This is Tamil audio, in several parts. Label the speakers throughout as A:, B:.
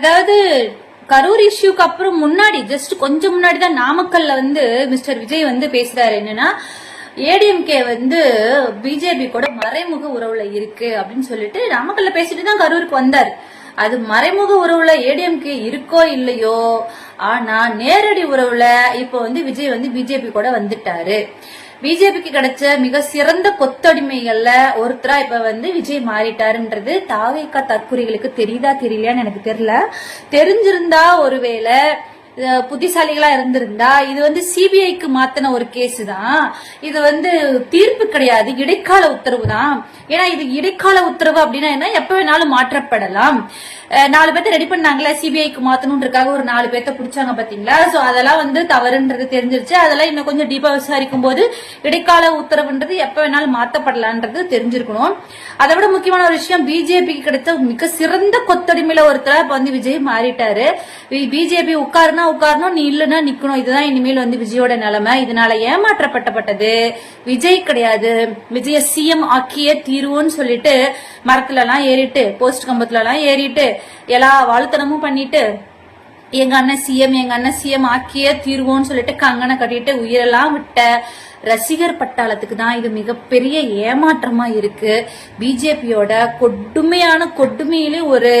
A: அதாவது கரூர் இஷ்யூக்கு அப்புறம் முன்னாடி ஜஸ்ட் கொஞ்சம் முன்னாடி தான் நாமக்கல்ல வந்து மிஸ்டர் விஜய் வந்து பேசுறாரு. என்னன்னா ஏடிஎம்கே வந்து பிஜேபி கூட மறைமுக உறவுல இருக்கு அப்படின்னு சொல்லிட்டு நாமக்கல்ல பேசிட்டு தான் கரூருக்கு வந்தார். அது மறைமுக உறவுல ஏடிஎம்கே இருக்கோ இல்லையோ ஆனா நேரடி உறவுல இப்போ வந்து விஜய் வந்து பிஜேபி கூட வந்துட்டாரு. பிஜேபிக்கு கிடைச்ச மிக சிறந்த கொத்தடிமைகள்ல ஒருத்தரா இப்ப வந்து விஜய் மாறிட்டாருன்றது தாவேக்கா தற்கொலைகளுக்கு தெரியுதா தெரியலையான்னு எனக்கு தெரியல. தெரிஞ்சிருந்தா ஒருவேளை புத்திசாலிகளா இருந்திருந்தா இது வந்து சிபிஐக்கு மாத்தின ஒரு கேஸ் தான் இது வந்து தீர்ப்பு கிடையாது இடைக்கால உத்தரவு தான் ஏன்னா இது இடைக்கால உத்தரவு அப்படின்னா என்ன? எப்ப வேணாலும் மாற்றப்படலாம். நாலு பேர்த்த ரெடி பண்ணாங்களே சிபிஐக்கு மாத்தணுன்றதுக்காக ஒரு நாலு பேர்த்த பிடிச்சாங்க பாத்தீங்களா? சோ அதெல்லாம் வந்து தவறுன்றது தெரிஞ்சிருச்சு. அதெல்லாம் இன்னும் கொஞ்சம் டீப்பா விசாரிக்கும் போது இடைக்கால உத்தரவுன்றது எப்ப வேணாலும் மாத்தப்படலான்றது தெரிஞ்சிருக்கணும். அதை விட முக்கியமான ஒரு விஷயம் பிஜேபிக்கு கிடைத்த மிக சிறந்த கொத்தடிமையில ஒருத்தரா இப்ப வந்து விஜய் மாறிட்டாரு. பிஜேபி உட்காருனா உட்காரணும் நீ இல்லைன்னா நிக்கணும். இதுதான் இனிமேல் வந்து விஜயோட நிலைமை. இதனால ஏமாற்றப்பட்டப்பட்டது. விஜய் கிடையாது. விஜய சிஎம் ஆக்கிய தீர்வுன்னு சொல்லிட்டு மரத்துல எல்லாம் ஏறிட்டு போஸ்ட் கம்பத்துல எல்லாம் ஏறிட்டு எல்லா வாழ்த்தனமும் பண்ணிட்டு எங்க அண்ணன் சிஎம் எங்க அண்ணன் சிஎம் ஆக்கிய தீர்வோன்னு சொல்லிட்டு கங்கனை கட்டிட்டு உயிரெல்லாம் விட்ட ரசிகர் பட்டாளத்துக்கு தான் இது மிகப்பெரிய ஏமாற்றமா இருக்கு. பிஜேபியோட கொடுமையான கொடுமையிலே ஒரு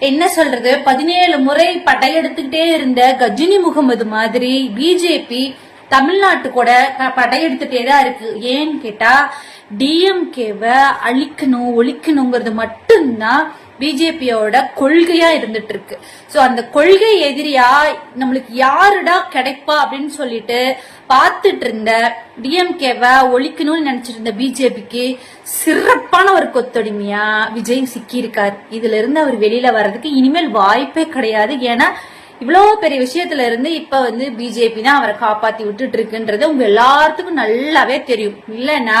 A: என்ன சொல்றது பதினேழு முறை படையெடுத்துக்கிட்டே இருந்த கஜினி முகமது மாதிரி பிஜேபி தமிழ்நாட்டு கூட படையெடுத்துட்டே தான் இருக்கு. ஏன்னு கேட்டா டிஎம்கேவை அழிக்கணும் ஒழிக்கணுங்கிறது மட்டும் மட்டும்தான் பிஜேபியோட கொள்கையா இருந்துட்டு இருக்கு சோ அந்த கொள்கை எதிரியா நம்மளுக்கு யாருடா கிடைப்பா அப்படின்னு சொல்லிட்டு பார்த்துட்டு இருந்த டிஎம்கேவை ஒழிக்கணும்னு நினைச்சிட்டு இருந்த பிஜேபிக்கு சிறப்பான ஒரு கொத்தொடிமையா விஜய் சிக்கியிருக்கார். இதுல இருந்து அவர் வெளியில வர்றதுக்கு இனிமேல் வாய்ப்பே கிடையாது. ஏன்னா இவ்வளவு பெரிய விஷயத்துல இருந்து இப்ப வந்து பிஜேபி தான் அவரை காப்பாத்தி விட்டுட்டு இருக்குன்றது உங்க எல்லாத்துக்கும் நல்லாவே தெரியும். இல்லைன்னா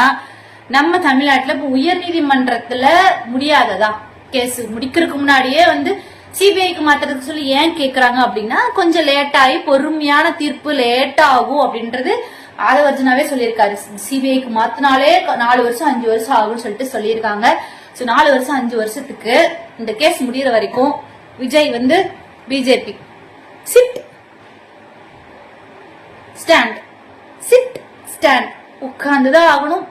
A: நம்ம தமிழ்நாட்டுல இப்ப உயர் நீதிமன்றத்துல முடியாததா? கேஸ் முடிக்கிறதுக்கு முன்னாடியே வந்து சிபிஐக்கு மாத்துறதுக்கு சொல்லி ஏன் கேக்குறாங்க அப்படின்னா கொஞ்சம் லேட் ஆகி பொறுமையான தீர்ப்பு லேட் ஆகும் அப்படின்றது ஆதவர்ஜனாவே சொல்லியிருக்காரு. சிபிஐக்கு மாத்தினாலே நாலு வருஷம் அஞ்சு வருஷம் ஆகும்னு சொல்லிட்டு சொல்லியிருக்காங்க. ஸோ நாலு வருஷம் அஞ்சு வருஷத்துக்கு இந்த கேஸ் முடியற வரைக்கும் விஜய் வந்து BJP. Sit stand sit stand உட்கார்ந்துதான் ஆகணும்.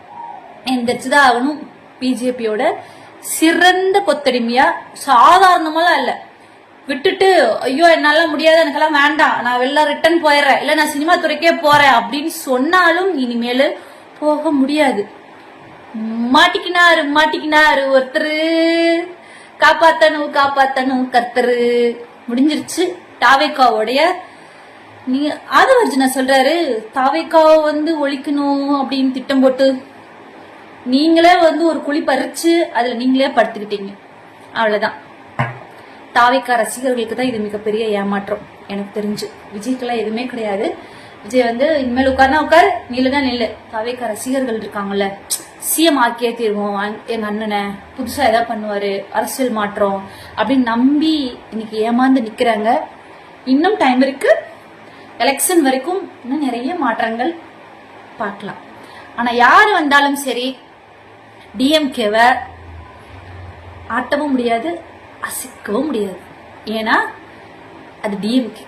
A: எந்திரிச்சுதான் ஆகணும் பிஜேபியோட சிறந்த கொத்தடிமையா சாதாரணமாலாம் இல்ல. விட்டுட்டு ஐயோ என்னால முடியாது எனக்கெல்லாம் வேண்டாம். நான் வெளில ரிட்டர்ன் போயிடுறேன். இல்ல நான் சினிமா துறைக்கே போறேன். அப்படின்னு சொன்னாலும் இனிமேல் போக முடியாது. மாட்டிக்கினாரு மாட்டிக்கினாரு ஒருத்தரு. காப்பாத்தணும் காப்பாத்தணும் கர்த்தரு. முடிஞ்சிருச்சு. டாவேக்காவோடைய நீ ஆதவர்ஜுனா சொல்றாரு தாவேக்காவை வந்து ஒழிக்கணும் அப்படின்னு திட்டம் போட்டு நீங்களே வந்து ஒரு குழி பறிச்சு அதுல நீங்களே படுத்துக்கிட்டீங்க. அவ்வளவுதான். தாவிக்கா ரசிகர்களுக்கு தான் இது மிகப்பெரிய ஏமாற்றம். எனக்கு தெரிஞ்சு. விஜய்க்கெல்லாம் எதுவுமே கிடையாது. விஜய் வந்து இனிமேல் உட்கார்னா உட்கார். நில்லுனா நில்லு. தாவேக்கா ரசிகர்கள் இருக்காங்கல்ல. சிஎம் ஆக்கியே தீர்வோம். எங்க அண்ணனை புதுசா ஏதாவது பண்ணுவாரு. அரசியல் மாற்றம் அப்படின்னு நம்பி இன்னைக்கு ஏமாந்து நிக்கிறாங்க. இன்னும் டைம் இருக்கு. எலெக்ஷன் வரைக்கும் இன்னும் நிறைய மாற்றங்கள் பார்க்கலாம். ஆனா யாரு வந்தாலும் சரி டிஎம்கேவை ஆட்டவும் முடியாது அசைக்கவும் முடியாது. ஏன்னா அது டிஎம்கே